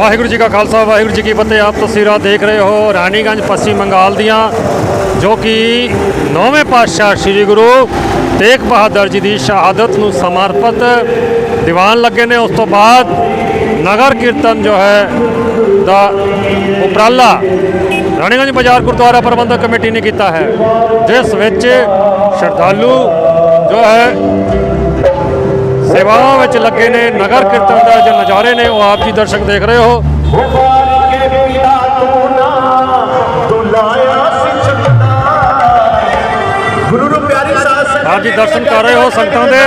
ਵਾਹਿਗੁਰੂ ਜੀ ਕਾ ਖਾਲਸਾ, ਵਾਹਿਗੁਰੂ ਜੀ ਕੀ ਫਤਿਹ। ਆਪ ਤਸਵੀਰਾਂ ਦੇਖ ਰਹੇ ਹੋ ਰਾਣੀਗੰਜ ਪੱਛਮੀ ਬੰਗਾਲ ਦੀਆਂ, ਜੋ ਕਿ ਨੌਵੇਂ ਪਾਤਸ਼ਾਹ ਸ੍ਰੀ ਗੁਰੂ ਤੇਗ ਬਹਾਦਰ ਜੀ ਦੀ ਸ਼ਹਾਦਤ ਨੂੰ ਸਮਰਪਿਤ ਦੀਵਾਨ ਲੱਗੇ ਨੇ। ਉਸ ਤੋਂ ਬਾਅਦ ਨਗਰ ਕੀਰਤਨ ਜੋ ਹੈ ਦਾ ਉਪਰਾਲਾ ਰਾਣੀਗੰਜ ਬਾਜ਼ਾਰ ਗੁਰਦੁਆਰਾ ਪ੍ਰਬੰਧਕ ਕਮੇਟੀ ਨੇ ਕੀਤਾ ਹੈ, ਜਿਸ ਵਿੱਚ ਸ਼ਰਧਾਲੂ ਜੋ ਹੈ ਸੇਵਾਵਾਂ ਵਿੱਚ ਲੱਗੇ ਨੇ, ਨਗਰ ਕੀਰਤਨ ਦਾ ਜੋ ਨਜ਼ਾਰੇ ਨੇ, ਉਹ ਆਪ ਜੀ ਦਰਸ਼ਕ ਦੇਖ ਰਹੇ ਹੋ। ਆਪ ਜੀ ਦਰਸ਼ਨ ਕਰ ਰਹੇ ਹੋ ਸੰਗਤਾਂ ਦੇ,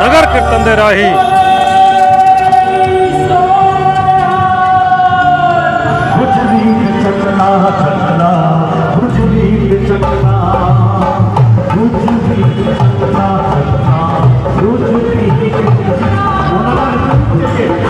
ਨਗਰ ਕੀਰਤਨ ਦੇ ਰਾਹੀਂ। ਗੁਜਰੀ ਤੇ ਚੱਲਣਾ ਗੁਜਰੀ ਤੇ ਗੁਜਰੀ ਤੇ ਉਹਨਾਂ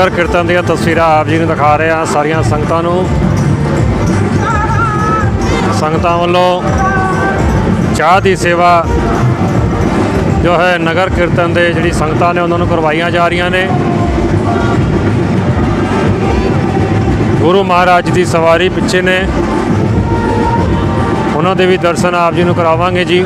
ਨਗਰ ਕੀਰਤਨ ਦੀਆਂ ਤਸਵੀਰਾਂ ਆਪ ਜੀ ਨੂੰ ਦਿਖਾ ਰਹੇ ਹਾਂ ਸਾਰੀਆਂ ਸੰਗਤਾਂ ਨੂੰ। ਸੰਗਤਾਂ ਵੱਲੋਂ ਚਾਹ ਦੀ ਸੇਵਾ ਜੋ ਹੈ ਨਗਰ ਕੀਰਤਨ ਦੇ ਜਿਹੜੀ ਸੰਗਤਾਂ ਨੇ ਉਹਨਾਂ ਨੂੰ ਕਰਵਾਈਆਂ ਜਾ ਰਹੀਆਂ ਨੇ। ਗੁਰੂ ਮਹਾਰਾਜ ਦੀ ਸਵਾਰੀ ਪਿੱਛੇ ਨੇ। ਉਹਨਾਂ ਦੇ ਵੀ ਦਰਸ਼ਨ ਆਪ ਜੀ ਨੂੰ ਕਰਾਵਾਂਗੇ ਜੀ।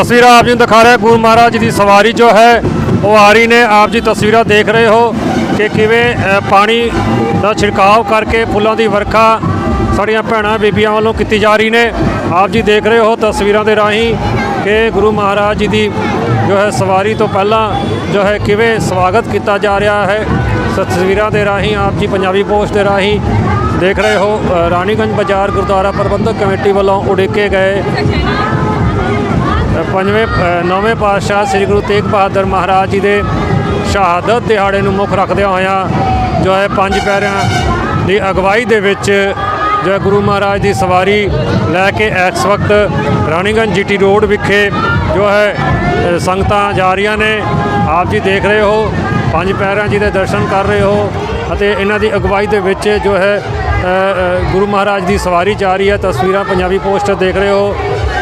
ਤਸਵੀਰਾਂ ਆਪ ਜੀ ਨੂੰ ਦਿਖਾ ਰਿਹਾ ਗੁਰੂ ਮਹਾਰਾਜ ਜੀ ਦੀ ਸਵਾਰੀ ਜੋ ਹੈ, ਉਹ ਆ ਰਹੀ ਨੇ। ਆਪ ਜੀ ਤਸਵੀਰਾਂ ਦੇਖ ਰਹੇ ਹੋ ਕਿ ਕਿਵੇਂ ਪਾਣੀ ਦਾ ਛਿੜਕਾਅ ਕਰਕੇ ਫੁੱਲਾਂ ਦੀ ਵਰਖਾ ਸਾਡੀਆਂ ਭੈਣਾਂ ਬੀਬੀਆਂ ਵੱਲੋਂ ਕੀਤੀ ਜਾ ਰਹੀ ਨੇ। ਆਪ ਜੀ ਦੇਖ ਰਹੇ ਹੋ ਤਸਵੀਰਾਂ ਦੇ ਰਾਹੀਂ ਕਿ ਗੁਰੂ ਮਹਾਰਾਜ ਜੀ ਦੀ ਜੋ ਹੈ ਸਵਾਰੀ ਤੋਂ ਪਹਿਲਾਂ ਜੋ ਹੈ ਕਿਵੇਂ ਸਵਾਗਤ ਕੀਤਾ ਜਾ ਰਿਹਾ ਹੈ। ਤਸਵੀਰਾਂ ਦੇ ਰਾਹੀਂ ਆਪ ਜੀ ਪੰਜਾਬੀ ਪੋਸਟ ਦੇ ਰਾਹੀਂ ਦੇਖ ਰਹੇ ਹੋ ਰਾਣੀਗੰਜ ਬਾਜ਼ਾਰ ਗੁਰਦੁਆਰਾ ਪ੍ਰਬੰਧਕ ਕਮੇਟੀ ਵੱਲੋਂ ਉਡੀਕੇ ਗਏ। ਪੰਜਵੇਂ ਨੌਵੇਂ ਪਾਤਸ਼ਾਹ ਸ੍ਰੀ ਗੁਰੂ ਤੇਗ ਬਹਾਦਰ ਮਹਾਰਾਜ ਜੀ ਦੇ ਸ਼ਹਾਦਤ ਦਿਹਾੜੇ ਨੂੰ ਮੁੱਖ ਰੱਖਦਿਆਂ ਹੋਇਆਂ ਜੋ ਹੈ ਪੰਜ ਪੈਰਿਆਂ ਦੀ ਅਗਵਾਈ ਦੇ ਵਿੱਚ ਜੋ ਹੈ ਗੁਰੂ ਮਹਾਰਾਜ ਦੀ ਸਵਾਰੀ ਲੈ ਕੇ ਇਸ ਵਕਤ ਰਾਣੀਗੰਜ ਜੀਟੀ ਰੋਡ ਵਿਖੇ ਜੋ ਹੈ ਸੰਗਤਾਂ ਜਾ ਰਹੀਆਂ ਨੇ। ਆਪ ਜੀ ਦੇਖ ਰਹੇ ਹੋ, ਪੰਜ ਪਿਆਰਿਆਂ ਜੀ ਦੇ ਦਰਸ਼ਨ ਕਰ ਰਹੇ ਹੋ ਅਤੇ ਇਹਨਾਂ ਦੀ ਅਗਵਾਈ ਦੇ ਵਿੱਚ ਜੋ ਹੈ ਗੁਰੂ ਮਹਾਰਾਜ ਦੀ ਸਵਾਰੀ ਜਾ ਰਹੀ ਹੈ। ਤਸਵੀਰਾਂ ਪੰਜਾਬੀ ਪੋਸਟਰ ਦੇਖ ਰਹੇ ਹੋ।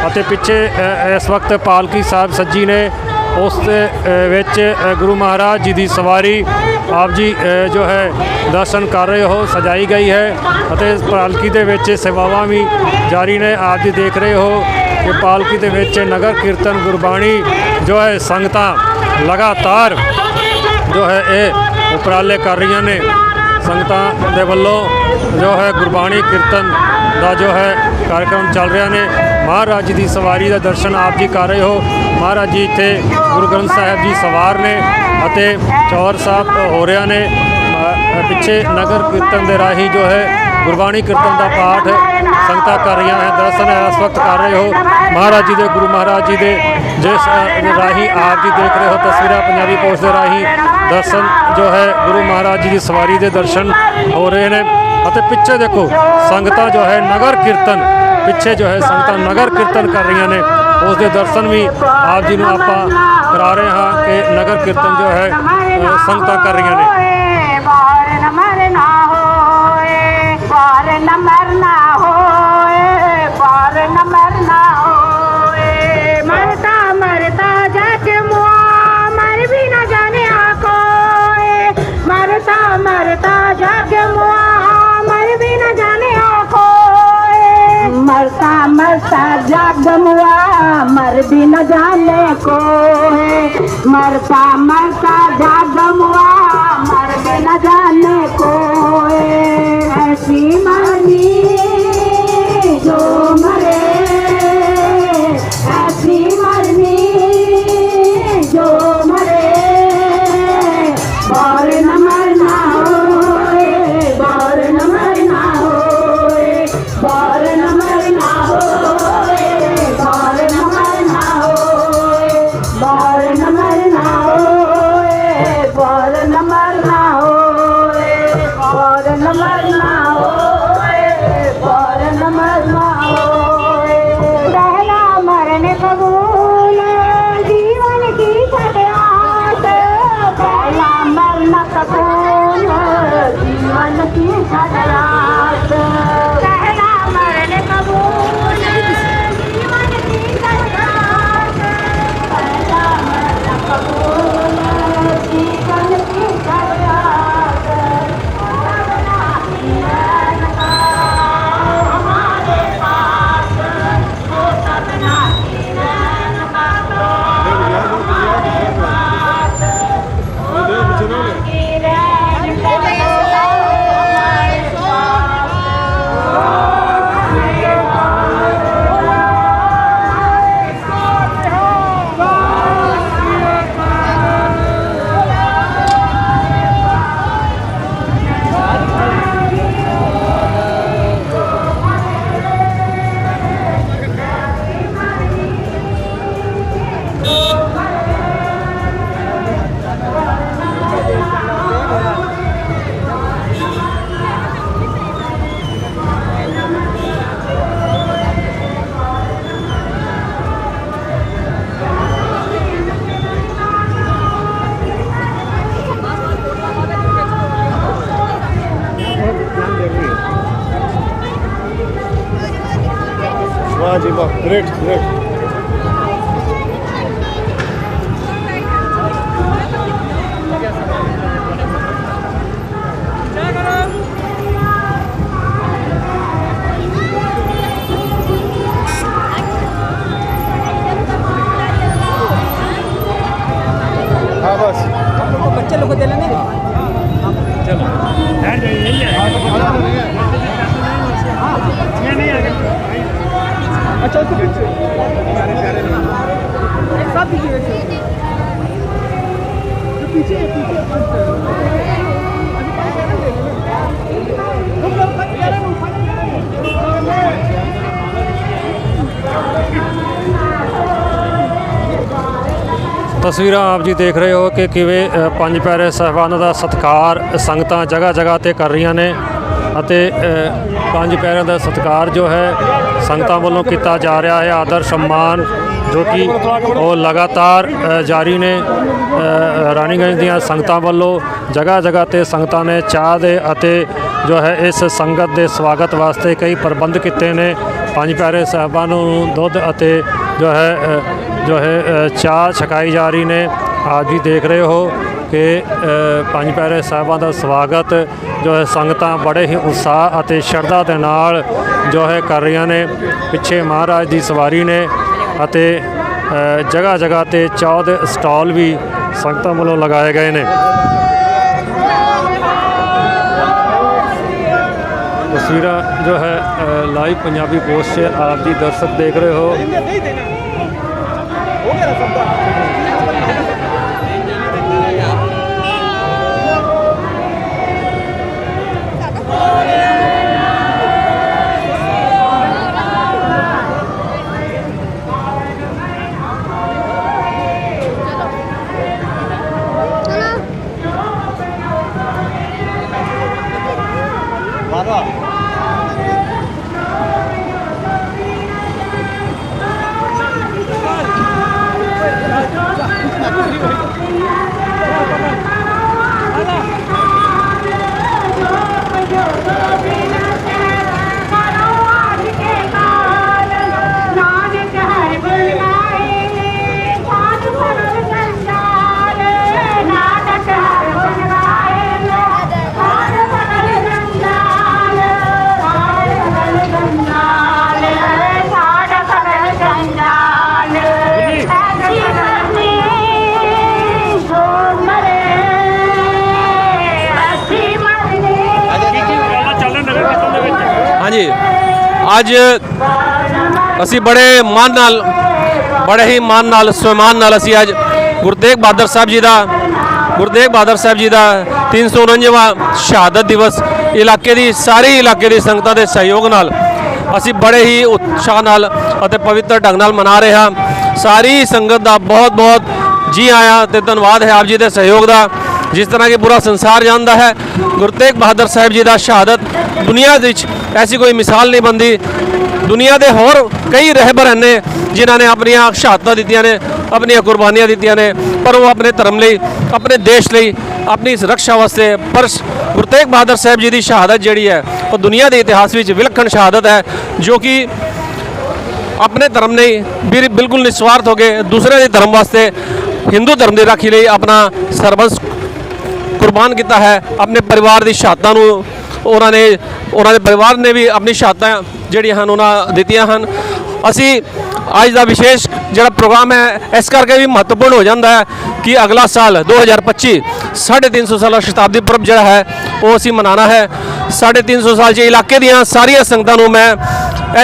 ਅਤੇ ਪਿੱਛੇ ਇਸ ਵਕਤ ਪਾਲਕੀ ਸਾਹਿਬ ਸੱਜੀ ਨੇ ਉਸ ਦੇ ਵਿੱਚ ਗੁਰੂ ਮਹਾਰਾਜ ਜੀ ਦੀ ਸਵਾਰੀ ਆਪ ਜੀ ਜੋ ਹੈ, ਦਰਸ਼ਨ ਕਰ ਰਹੇ ਹੋ, ਸਜਾਈ ਗਈ ਹੈ ਅਤੇ ਪਾਲਕੀ ਦੇ ਵਿੱਚ ਸੇਵਾਵਾਂ ਵੀ ਜਾਰੀ ਨੇ, ਆਪ ਜੀ ਦੇਖ ਰਹੇ ਹੋ ਕਿ ਪਾਲਕੀ ਦੇ ਵਿੱਚ ਨਗਰ ਕੀਰਤਨ ਗੁਰਬਾਣੀ ਜੋ ਹੈ, ਸੰਗਤਾਂ ਲਗਾਤਾਰ ਜੋ ਹੈ, ਇਹ ਉਪਰਾਲੇ ਕਰ ਰਹੀਆਂ ਨੇ। ਸੰਗਤਾਂ ਦੇ ਵੱਲੋਂ ਜੋ ਹੈ, ਗੁਰਬਾਣੀ ਕੀਰਤਨ ਦਾ ਜੋ ਹੈ, ਕਾਰਜਕ੍ਰਮ ਚੱਲ ਰਿਹਾ ਨੇ। ਮਹਾਰਾਜ ਜੀ ਦੀ ਸਵਾਰੀ ਦਾ ਦਰਸ਼ਨ ਆਪ ਜੀ ਕਰ ਰਹੇ ਹੋ। ਮਹਾਰਾਜ ਜੀ ਇੱਥੇ ਗੁਰੂ ਗ੍ਰੰਥ ਸਾਹਿਬ ਜੀ ਸਵਾਰ ਨੇ ਅਤੇ ਚੌਰ ਸਾਹਿਬ ਹੋ ਰਿਹਾ ਨੇ। ਪਿੱਛੇ ਨਗਰ ਕੀਰਤਨ ਦੇ ਰਾਹੀਂ ਜੋ ਹੈ ਗੁਰਬਾਣੀ ਕੀਰਤਨ ਦਾ ਪਾਠ ਸੰਗਤਾਂ ਕਰ ਰਹੀਆਂ ਹੈ ਦਰਸ਼ਨ ਇਸ ਵਕਤ ਕਰ ਰਹੇ ਹੋ। ਮਹਾਰਾਜ ਜੀ ਦੇ ਗੁਰੂ ਮਹਾਰਾਜ ਜੀ ਦੇ ਜਿਸ ਅ, ਰਾਹੀਂ ਆਪ ਜੀ ਦੇਖ ਰਹੇ ਹੋ ਤਸਵੀਰਾਂ ਪੰਜਾਬੀ ਪੋਸਟ ਦੇ ਰਾਹੀਂ ਦਰਸ਼ਨ ਜੋ ਹੈ ਗੁਰੂ ਮਹਾਰਾਜ ਜੀ ਦੀ ਸਵਾਰੀ ਦੇ ਦਰਸ਼ਨ ਹੋ ਰਹੇ ਨੇ। ਅਤੇ ਪਿੱਛੇ ਦੇਖੋ ਸੰਗਤਾਂ ਜੋ ਹੈ ਨਗਰ ਕੀਰਤਨ ਪਿੱਛੇ ਜੋ ਹੈ ਸੰਗਤਾਂ ਨਗਰ ਕੀਰਤਨ ਕਰ ਰਹੀਆਂ ਨੇ। ਉਸ ਦੇ ਦਰਸ਼ਨ ਵੀ ਆਪ ਜੀ ਨੂੰ ਆਪਾਂ ਕਰਾ ਰਹੇ ਹਾਂ ਕਿ ਨਗਰ ਕੀਰਤਨ ਜੋ ਹੈ ਅ, ਸੰਗਤਾਂ ਕਰ ਰਹੀਆਂ ਨੇ। ਬਾਰ ਨ ਮਰਨਾ ਹੋਏ ਬਾਰ ਨ जागमुआ मर भी न जाने को है मरता मरता હાજી બા ગ્રેટ ગ્રેટ ਤਸਵੀਰਾਂ ਆਪ ਜੀ ਦੇਖ ਰਹੇ ਹੋ ਕਿ ਕਿਵੇਂ ਪੰਜ ਪਿਆਰੇ ਸਹਿਬਾਨਾਂ ਦਾ ਸਤਿਕਾਰ ਸੰਗਤਾਂ ਜਗ੍ਹਾ ਜਗ੍ਹਾ ਤੇ ਕਰ ਰਹੀਆਂ ਨੇ ਅਤੇ ਪੰਜ ਪਿਆਰਿਆਂ ਦਾ ਸਤਿਕਾਰ ਜੋ ਹੈ ਸੰਗਤਾਂ ਵੱਲੋਂ ਕੀਤਾ ਜਾ ਰਿਹਾ ਹੈ। ਆਦਰ, ਸਨਮਾਨ ਜੋ ਕਿ ਉਹ ਲਗਾਤਾਰ ਜਾਰੀ ਨੇ। ਰਾਣੀਗੰਜ ਦੀਆਂ ਸੰਗਤਾਂ ਵੱਲੋਂ ਜਗ੍ਹਾ ਜਗ੍ਹਾ ਤੇ ਸੰਗਤਾਂ ਨੇ ਚਾਹ ਦੇ ਅਤੇ ਜੋ ਹੈ ਇਸ ਸੰਗਤ ਦੇ ਸਵਾਗਤ ਵਾਸਤੇ ਕਈ ਪ੍ਰਬੰਧ ਕੀਤੇ ਨੇ। ਪੰਜ ਪਿਆਰੇ ਸਾਹਿਬਾਨ ਨੂੰ ਦੁੱਧ ਅਤੇ ਜੋ ਹੈ ਅ, ਜੋ ਹੈ ਚਾਹ ਛਕਾਈ ਜਾ ਰਹੀ ਨੇ। ਆਪ ਵੀ ਦੇਖ ਰਹੇ ਹੋ ਕਿ ਪੰਜ ਪਿਆਰੇ ਸਾਹਿਬਾਂ ਦਾ ਸਵਾਗਤ ਜੋ ਹੈ ਸੰਗਤਾਂ ਬੜੇ ਹੀ ਉਤਸ਼ਾਹ ਅਤੇ ਸ਼ਰਧਾ ਦੇ ਨਾਲ ਜੋ ਹੈ ਕਰ ਰਹੀਆਂ ਨੇ। ਪਿੱਛੇ ਮਹਾਰਾਜ ਦੀ ਸਵਾਰੀ ਨੇ ਅਤੇ ਜਗ੍ਹਾ ਜਗ੍ਹਾ ਤੇ ਚਾਹ ਦੇ ਸਟਾਲ ਵੀ ਸੰਗਤਾਂ ਵੱਲੋਂ ਲਗਾਏ ਗਏ ਨੇ। ਤਸਵੀਰਾਂ ਜੋ ਹੈ ਲਾਈਵ ਪੰਜਾਬੀ ਪੋਸਟ 'ਚ ਆਪ ਜੀ ਦਰਸ਼ਕ ਦੇਖ ਰਹੇ ਹੋ नहीं नहीं देना हो ਅੱਜ ਅਸੀਂ ਬੜੇ ਮਾਨ ਨਾਲ, ਬੜੇ ਹੀ ਮਾਨ ਨਾਲ, ਸਨਮਾਨ ਨਾਲ ਅਸੀਂ ਅੱਜ ਗੁਰੂ ਤੇਗ ਬਹਾਦਰ ਸਾਹਿਬ ਜੀ ਦਾ ਗੁਰੂ ਤੇਗ ਬਹਾਦਰ ਸਾਹਿਬ ਜੀ ਦਾ 349ਵਾਂ ਸ਼ਹਾਦਤ ਦਿਵਸ ਇਲਾਕੇ ਦੀ, ਸਾਰੇ ਇਲਾਕੇ ਦੀ ਸੰਗਤਾਂ ਦੇ ਸਹਿਯੋਗ ਨਾਲ ਅਸੀਂ ਬੜੇ ਹੀ ਉਤਸ਼ਾਹ ਨਾਲ ਅਤੇ ਪਵਿੱਤਰ ਢੰਗ ਨਾਲ ਮਨਾ ਰਹੇ ਹਾਂ। ਸਾਰੀ ਸੰਗਤ ਦਾ ਬਹੁਤ ਬਹੁਤ ਜੀ ਆਇਆਂ ਤੇ ਧੰਨਵਾਦ ਹੈ ਆਪ ਜੀ ਦੇ ਸਹਿਯੋਗ ਦਾ, ਜਿਸ ਤਰ੍ਹਾਂ ਕਿ ਪੂਰਾ ਸੰਸਾਰ ਜਾਣਦਾ ਹੈ। ਗੁਰੂ ਤੇਗ ਬਹਾਦਰ ਸਾਹਿਬ ਜੀ ਦਾ ਸ਼ਹਾਦਤ ਦੁਨੀਆ ਵਿੱਚ ਐਸੀ ਕੋਈ ਮਿਸਾਲ ਨਹੀਂ ਬੰਦੀ ਦੁਨੀਆ ਦੇ ਹੋਰ ਕਈ ਰਹਿਬਰ ਨੇ ਜਿਨ੍ਹਾਂ ਨੇ ਆਪਣੀਆਂ ਸ਼ਹਾਦਤਾਂ ਦਿੱਤੀਆਂ ਨੇ, ਆਪਣੀਆਂ ਕੁਰਬਾਨੀਆਂ ਦਿੱਤੀਆਂ ਨੇ, ਪਰ ਉਹ ਆਪਣੇ ਧਰਮ ਲਈ, ਆਪਣੇ ਦੇਸ਼ ਲਈ, ਆਪਣੀ ਸੁਰੱਖਿਆ ਵਾਸਤੇ ਪਰ ਗੁਰੂ ਤੇਗ ਬਹਾਦਰ ਸਾਹਿਬ ਜੀ ਦੀ ਸ਼ਹਾਦਤ ਜਿਹੜੀ ਹੈ, ਉਹ ਦੁਨੀਆ ਦੇ ਇਤਿਹਾਸ ਵਿੱਚ ਵਿਲੱਖਣ ਸ਼ਹਾਦਤ ਹੈ, ਜੋ ਕਿ ਆਪਣੇ ਧਰਮ ਨਹੀਂ ਬਿਰ- ਬਿਲਕੁਲ ਨਿਸਵਾਰਥ ਹੋ ਕੇ ਦੂਸਰੇ ਦੇ ਧਰਮ ਵਾਸਤੇ, ਹਿੰਦੂ ਧਰਮ ਦੀ ਰਾਖੀ ਲਈ ਆਪਣਾ ਸਰਬੰਸ ਕੁਰਬਾਨ ਕੀਤਾ ਹੈ, ਆਪਣੇ ਪਰਿਵਾਰ ਦੀ ਸ਼ਹਾਦਤਾਂ ਨੂੰ ਉਹਨਾਂ ਨੇ, ਉਹਨਾਂ ਦੇ ਪਰਿਵਾਰ ਨੇ ਵੀ ਆਪਣੀ ਸ਼ਹਾਦਤਾਂ ਜਿਹੜੀਆਂ ਹਨ ਉਹਨਾਂ ਦਿੱਤੀਆਂ ਹਨ। ਅਸੀਂ ਅੱਜ ਦਾ ਵਿਸ਼ੇਸ਼ ਜਿਹੜਾ ਪ੍ਰੋਗਰਾਮ ਹੈ, ਇਸ ਕਰਕੇ ਵੀ ਮਹੱਤਵਪੂਰਨ ਹੋ ਜਾਂਦਾ ਹੈ ਕਿ ਅਗਲਾ ਸਾਲ 2025 350 ਸਾਲਾ ਸ਼ਤਾਬਦੀ ਪੁਰਬ ਜਿਹੜਾ ਹੈ, ਉਹ ਅਸੀਂ ਮਨਾਉਣਾ ਹੈ। 350 ਸਾਲ 'ਚ ਇਲਾਕੇ ਦੀਆਂ ਸਾਰੀਆਂ ਸੰਗਤਾਂ ਨੂੰ ਮੈਂ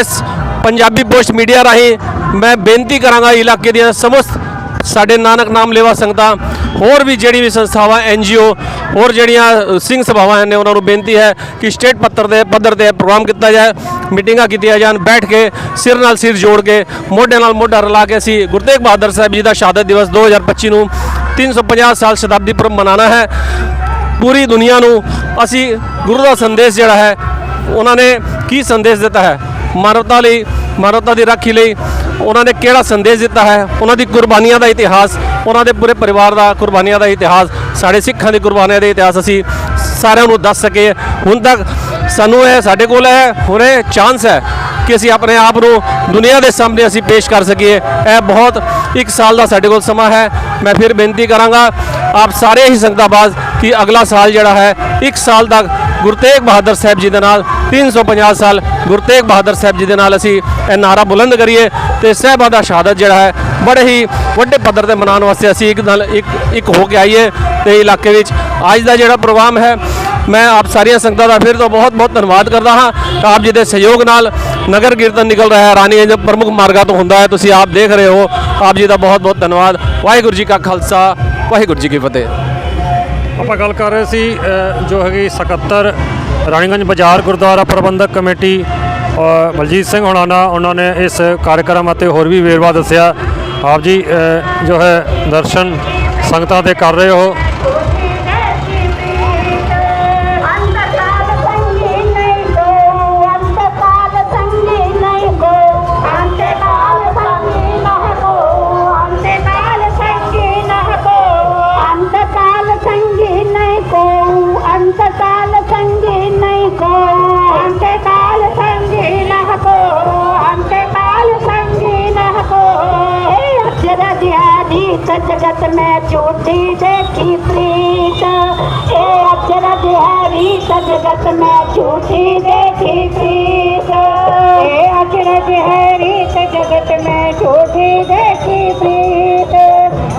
ਇਸ ਪੰਜਾਬੀ ਪੋਸਟ ਮੀਡੀਆ ਰਾਹੀਂ ਮੈਂ ਬੇਨਤੀ ਕਰਾਂਗਾ, ਇਲਾਕੇ ਦੀਆਂ ਸਮਸਤ ਸਾਡੇ ਨਾਨਕ ਨਾਮ ਲੇਵਾ ਸੰਗਤਾਂ, ਹੋਰ ਵੀ ਜਿਹੜੀ ਵੀ ਸੰਸਥਾਵਾਂ ਐਨਜੀਓ ਹੋਰ ਜਿਹੜੀਆਂ ਸਿੰਘ ਸਭਾਵਾਂ ਨੇ ਉਹਨਾਂ ਨੂੰ ਬੇਨਤੀ ਹੈ ਕਿ ਸਟੇਟ ਪੱਤਰ ਦੇ, ਪੱਧਰ ਤੇ ਪ੍ਰੋਗਰਾਮ ਕੀਤਾ ਜਾਏ, ਮੀਟਿੰਗਾਂ ਕੀਤੀਆਂ ਜਾਣ, ਬੈਠ ਕੇ ਸਿਰ ਨਾਲ ਸਿਰ ਜੋੜ ਕੇ ਮੋਢੇ ਨਾਲ ਮੋਢਾ ਰਲਾ ਕੇ ਅਸੀਂ ਗੁਰੂ ਤੇਗ ਬਹਾਦਰ ਸਾਹਿਬ ਜੀ ਦਾ ਸ਼ਹਾਦਤ ਦਿਵਸ 2025 ਨੂੰ 350 ਸਾਲ ਸ਼ਤਾਬਦੀ ਪੁਰਬ ਮਨਾਉਣਾ ਹੈ। ਪੂਰੀ ਦੁਨੀਆ ਨੂੰ ਅਸੀਂ ਗੁਰੂ ਦਾ ਸੰਦੇਸ਼ ਜਿਹੜਾ ਹੈ, ਉਹਨਾਂ ਨੇ ਕੀ ਸੰਦੇਸ਼ ਦਿੱਤਾ ਹੈ? ਮਾਨਵਤਾ ਲਈ, ਮਾਨਵਤਾ ਦੀ ਰਾਖੀ ਲਈ ਉਹਨਾਂ ਨੇ ਕਿਹੜਾ ਸੰਦੇਸ਼ ਦਿੱਤਾ ਹੈ? ਉਹਨਾਂ ਦੀ ਕੁਰਬਾਨੀਆਂ ਦਾ ਇਤਿਹਾਸ, ਉਹਨਾਂ ਦੇ ਪੂਰੇ ਪਰਿਵਾਰ ਦਾ ਕੁਰਬਾਨੀਆਂ ਦਾ ਇਤਿਹਾਸ, ਸਾਡੇ ਸਿੱਖਾਂ ਦੀ ਕੁਰਬਾਨੀਆਂ ਦਾ ਇਤਿਹਾਸ ਅਸੀਂ ਸਾਰਿਆਂ ਨੂੰ ਦੱਸ ਸਕੇ ਹੁਣ ਤੱਕ ਸਾਨੂੰ ਇਹ ਸਾਡੇ ਕੋਲ ਹੈ, ਹੁਣੇ ਚਾਂਸ ਹੈ ਕਿ ਅਸੀਂ ਆਪਣੇ ਆਪ ਨੂੰ ਦੁਨੀਆ ਦੇ ਸਾਹਮਣੇ ਅਸੀਂ ਪੇਸ਼ ਕਰ ਸਕੀਏ। ਇਹ ਬਹੁਤ ਇੱਕ ਸਾਲ ਦਾ ਸਾਡੇ ਕੋਲ ਸਮਾਂ ਹੈ। ਮੈਂ ਫਿਰ ਬੇਨਤੀ ਕਰਾਂਗਾ, ਆਪ ਸਾਰੇ ਹੀ ਸੰਗਤਾਂ ਬਾਜ਼ ਕਿ ਅਗਲਾ ਸਾਲ ਜਿਹੜਾ ਹੈ, ਇੱਕ ਸਾਲ ਤੱਕ ਗੁਰੂ ਤੇਗ ਬਹਾਦਰ ਸਾਹਿਬ ਜੀ ਦੇ ਨਾਲ 350 ਸਾਲ ਗੁਰੂ ਤੇਗ ਬਹਾਦਰ ਸਾਹਿਬ ਜੀ ਦੇ ਨਾਲ ਅਸੀਂ ਇਹ ਨਾਰਾ ਬੁਲੰਦ ਕਰੀਏ ਤੇ ਸਾਹਿਬਾਂ ਦਾ ਸ਼ਹਾਦਤ ਜਿਹੜਾ ਹੈ, ਬੜੇ ਹੀ ਵੱਡੇ ਪੱਧਰ ਤੇ ਮਨਾਉਣ ਵਾਸਤੇ ਅਸੀਂ ਇੱਕ ਨਾਲ ਇੱਕ ਇੱਕ ਹੋ ਕੇ ਆਈਏ ਤੇ ਇਲਾਕੇ ਵਿੱਚ। ਅੱਜ ਦਾ ਜਿਹੜਾ ਪ੍ਰੋਗਰਾਮ ਹੈ, ਮੈਂ ਆਪ ਸਾਰੀਆਂ ਸੰਗਤਾਂ ਦਾ ਫਿਰ ਤੋਂ ਬਹੁਤ ਬਹੁਤ ਧੰਨਵਾਦ ਕਰਦਾ ਹਾਂ। ਆਪ ਜੀ ਦੇ ਸਹਿਯੋਗ ਨਾਲ ਨਗਰ ਕੀਰਤਨ ਨਿਕਲ ਰਿਹਾ ਹੈ ਰਾਣੀਗੰਜ ਪ੍ਰਮੁੱਖ ਮਾਰਗਾਂ ਤੋਂ ਹੁੰਦਾ ਹੈ, ਤੁਸੀਂ ਆਪ ਦੇਖ ਰਹੇ ਹੋ। ਆਪ ਜੀ ਦਾ ਬਹੁਤ ਬਹੁਤ ਧੰਨਵਾਦ। ਵਾਹਿਗੁਰੂ ਜੀ ਕਾ ਖਾਲਸਾ, ਵਾਹਿਗੁਰੂ ਜੀ ਕੀ ਫਤਿਹ। ਆਪਾਂ ਗੱਲ ਕਰ ਰਹੇ ਸੀ ਜੋ ਹੈਗੀ 77 ਰਾਣੀਗੰਜ ਬਾਜ਼ਾਰ ਗੁਰਦੁਆਰਾ ਪ੍ਰਬੰਧਕ ਕਮੇਟੀ ਬਲਜੀਤ ਸਿੰਘ ਹੁਣਾਨਾ, ਉਹਨਾਂ ਨੇ ਇਸ ਕਾਰਜਕ੍ਰਮ ਅਤੇ ਹੋਰ ਵੀ ਵੇਰਵਾ ਦੱਸਿਆ। ਆਪ ਜੀ ਜੋ ਹੈ ਦਰਸ਼ਨ ਸੰਗਤਾਂ ਦੇ ਕਰ ਰਹੇ ਹੋ। देखी प्रीत हे अक्षर बिहारी जगत में झूठी देखी प्रीत हे अक्षर बिहारी जगत में झूठी देखी प्रीत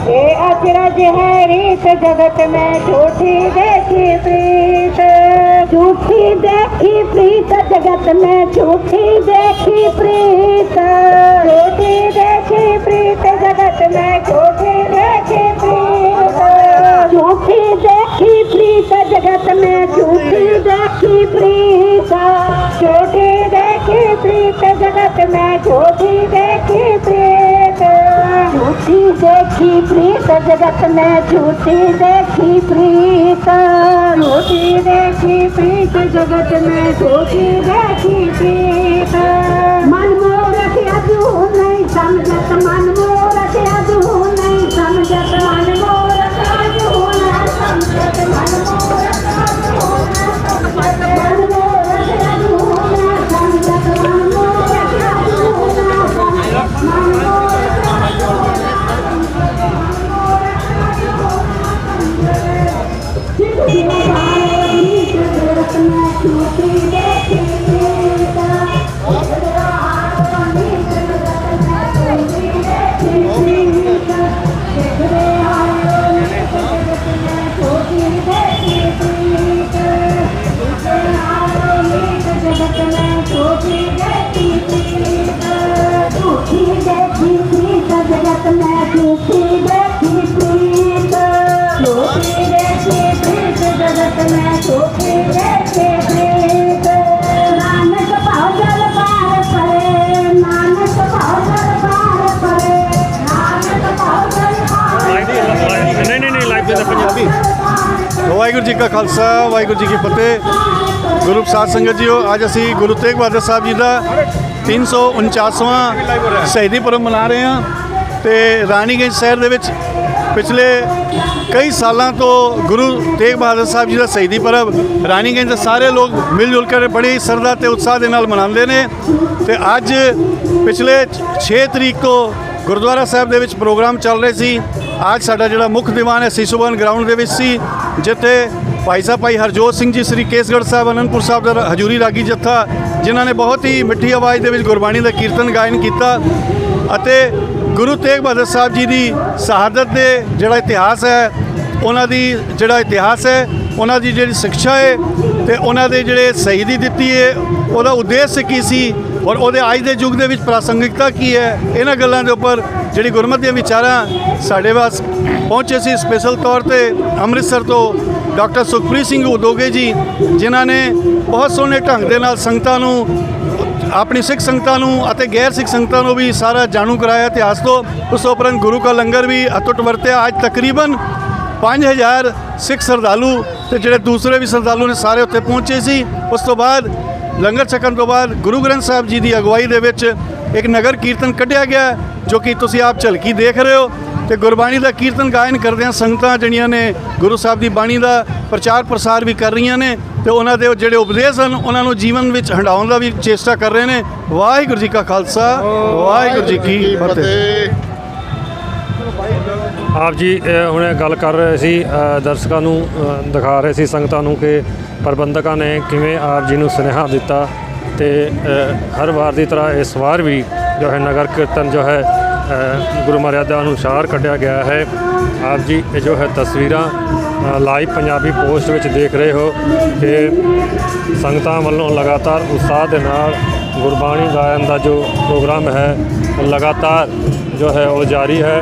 हे अक्षर बिहारी जगत में झूठी देखी प्रीत झूठी देखी प्रीत जगत में झूठी देखी प्रीत झूठी देखी प्रीत जगत में झूठी झूठी देखी प्रीत जगत में झूठी देखी प्रीत झूठी देखी प्रीत जगत में झूठी देखी प्रीत झूठी देखी प्रीत जगत में झूठी देखी प्रीत झूठी देखी प्रीत जगत में झूठी देखी प्रीत मन मोरख अजू नहीं समझत मन one two three go ਜੀ ਕਾ ਖਾਲਸਾ, ਵਾਹਿਗੁਰੂ ਜੀ ਕੀ ਫਤਿਹ। ਗੁਰੂ ਸਾਧ ਸੰਗਤ ਜੀਓ, ਅੱਜ ਅਸੀਂ ਗੁਰੂ ਤੇਗ ਬਹਾਦਰ ਸਾਹਿਬ ਜੀ ਦਾ 349ਵਾਂ ਸ਼ਹੀਦੀ ਪੁਰਬ ਮਨਾ ਰਹੇ ਹਾਂ ਤੇ ਰਾਣੀਗੰਜ ਸ਼ਹਿਰ ਦੇ ਵਿੱਚ ਪਿਛਲੇ ਕਈ ਸਾਲਾਂ ਤੋਂ ਗੁਰੂ ਤੇਗ ਬਹਾਦਰ ਸਾਹਿਬ ਜੀ ਦਾ ਸ਼ਹੀਦੀ ਪੁਰਬ ਰਾਣੀਗੰਜ ਦੇ ਸਾਰੇ ਲੋਕ ਮਿਲ ਜੁਲ ਕੇ ਬੜੀ ਸਰਦਾ ਤੇ ਉਤਸ਼ਾਹ ਦੇ ਨਾਲ ਮਨਾਉਂਦੇ ਨੇ ਤੇ ਅੱਜ ਪਿਛਲੇ 6 ਤਰੀਕ ਤੋਂ ਗੁਰਦੁਆਰਾ ਸਾਹਿਬ ਦੇ ਵਿੱਚ ਪ੍ਰੋਗਰਾਮ ਚੱਲ ਰਹੇ ਸੀ। ਅੱਜ ਸਾਡਾ ਜਿਹੜਾ ਮੁੱਖ ਦੀਵਾਨ ਹੈ ਸਿਸੂਬਨ ਗਰਾਊਂਡ ਦੇ ਵਿੱਚ ਸੀ, ਜਿੱਥੇ ਭਾਈ ਸਾਹਿਬ, ਭਾਈ ਹਰਜੋਤ ਸਿੰਘ ਜੀ, ਸ੍ਰੀ ਕੇਸਗੜ੍ਹ ਸਾਹਿਬ, ਅਨੰਦਪੁਰ ਸਾਹਿਬ ਦਾ ਹਜੂਰੀ ਰਾਗੀ ਜੱਥਾ, ਜਿਨ੍ਹਾਂ ਨੇ ਬਹੁਤ ਹੀ ਮਿੱਠੀ ਆਵਾਜ਼ ਦੇ ਵਿੱਚ ਗੁਰਬਾਣੀ ਦਾ ਕੀਰਤਨ ਗਾਇਨ ਕੀਤਾ ਅਤੇ ਗੁਰੂ ਤੇਗ ਬਹਾਦਰ ਸਾਹਿਬ ਜੀ ਦੀ ਸ਼ਹਾਦਤ ਦੇ ਜਿਹੜਾ ਇਤਿਹਾਸ ਹੈ, ਉਹਨਾਂ ਦੀ ਜਿਹੜਾ ਇਤਿਹਾਸ ਹੈ, ਉਹਨਾਂ ਦੀ ਜਿਹੜੀ ਸਿੱਖਿਆ ਹੈ ਤੇ ਉਹਨਾਂ ਦੇ ਜਿਹੜੇ ਸ਼ਹੀਦੀ ਦਿੱਤੀ ਹੈ, ਉਹਦਾ ਉਦੇਸ਼ ਕੀ ਸੀ ਔਰ ਉਹਦੇ ਅੱਜ ਦੇ ਯੁੱਗ ਦੇ ਵਿੱਚ ਪ੍ਰਾਸੰਗਿਕਤਾ ਕੀ ਹੈ? ਇਹਨਾਂ ਗੱਲਾਂ ਦੇ ਉੱਪਰ ਜਿਹੜੀ ਗੁਰਮਤਿ ਦੀਆਂ ਵਿਚਾਰਾਂ ਸਾਡੇ ਵਾਸ ਪਹੁੰਚੇ ਸੀ ਸਪੈਸ਼ਲ ਤੌਰ ਤੇ ਅੰਮ੍ਰਿਤਸਰ ਤੋਂ ਡਾਕਟਰ ਸੁਖਪ੍ਰੀਤ ਸਿੰਘ ਉਦੋਗੇ ਜੀ, ਜਿਨ੍ਹਾਂ ਨੇ ਬਹੁਤ ਸੋਹਣੇ ਢੰਗ ਦੇ ਨਾਲ ਸੰਗਤਾਂ ਨੂੰ, ਆਪਣੀ ਸਿੱਖ ਸੰਗਤਾਂ ਨੂੰ ਅਤੇ ਗੈਰ ਸਿੱਖ ਸੰਗਤਾਂ ਨੂੰ ਵੀ ਸਾਰਾ ਜਾਣੂ ਕਰਾਇਆ। ਇਤਿਹਾਸ ਤੋਂ ਉਸ ਉਪਰੰਤ ਗੁਰੂ ਕਾ ਲੰਗਰ ਵੀ ਅਟੁੱਟ ਵਰਤਿਆ। ਅੱਜ ਤਕਰੀਬਨ 5000 ਸਿੱਖ ਸਰਦਾਲੂ ਤੇ ਜਿਹੜੇ ਦੂਸਰੇ ਵੀ ਸਰਦਾਲੂ ਨੇ ਸਾਰੇ ਉੱਥੇ ਪਹੁੰਚੇ ਸੀ। ਉਸ ਤੋਂ ਬਾਅਦ ਲੰਗਰ ਛਕਣ ਤੋਂ ਬਾਅਦ ਗੁਰੂ ਗ੍ਰੰਥ ਸਾਹਿਬ ਜੀ ਦੀ ਅਗਵਾਈ ਦੇ ਵਿੱਚ ਇੱਕ ਨਗਰ ਕੀਰਤਨ ਕੱਢਿਆ ਗਿਆ ਜੋ ਕਿ ਤੁਸੀਂ ਆਪ ਝਲਕੀ ਦੇਖ ਰਹੇ ਹੋ ਤੇ ਗੁਰਬਾਣੀ ਦਾ ਕੀਰਤਨ ਗਾਇਨ ਕਰਦਿਆਂ ਸੰਗਤਾਂ ਜਿਹੜੀਆਂ ਨੇ ਗੁਰੂ ਸਾਹਿਬ ਦੀ ਬਾਣੀ ਦਾ ਪ੍ਰਚਾਰ ਪ੍ਰਸਾਰ ਵੀ ਕਰ ਰਹੀਆਂ ਨੇ ਤੇ ਉਹਨਾਂ ਦੇ ਜਿਹੜੇ ਉਪਦੇਸ਼ ਹਨ ਉਹਨਾਂ ਨੂੰ ਜੀਵਨ ਵਿੱਚ ਹੰਡਾਉਣ ਦਾ ਵੀ ਚੇਸ਼ਟਾ ਕਰ ਰਹੇ ਨੇ। ਵਾਹਿਗੁਰੂ ਜੀ ਕਾ ਖਾਲਸਾ ਵਾਹਿਗੁਰੂ ਜੀ ਕੀ ਫਤਿਹ। ਆਪ ਜੀ ਅ, ਹੁਣੇ ਗੱਲ ਕਰ ਰਹੇ ਸੀ ਦਰਸ਼ਕਾਂ ਨੂੰ ਦਿਖਾ ਰਹੇ ਸੀ ਸੰਗਤਾਂ ਨੂੰ ਕਿ ਪ੍ਰਬੰਧਕਾਂ ਨੇ ਕਿਵੇਂ ਆਪ ਜੀ ਨੂੰ ਸੁਨੇਹਾ ਦਿੱਤਾ ਤੇ ਹਰ ਵਾਰ ਦੀ ਤਰ੍ਹਾਂ ਇਸ ਵਾਰ ਵੀ ਜੋ ਹੈ ਨਗਰ ਕੀਰਤਨ ਜੋ ਹੈ ਗੁਰੂ ਮਰਿਆਦਾ ਅਨੁਸਾਰ ਕੱਢਿਆ ਗਿਆ ਹੈ। ਆਪ ਜੀ ਇਹ ਜੋ ਹੈ ਤਸਵੀਰਾਂ ਲਾਈਵ ਪੰਜਾਬੀ ਪੋਸਟ ਵਿੱਚ ਦੇਖ ਰਹੇ ਹੋ ਕਿ ਸੰਗਤਾਂ ਵੱਲੋਂ ਲਗਾਤਾਰ ਉਤਸ਼ਾਹ ਦੇ ਨਾਲ ਗੁਰਬਾਣੀ ਗਾਇਨ ਦਾ ਜੋ ਪ੍ਰੋਗਰਾਮ ਹੈ ਉਹ ਲਗਾਤਾਰ ਜੋ ਹੈ ਉਹ ਜਾਰੀ ਹੈ।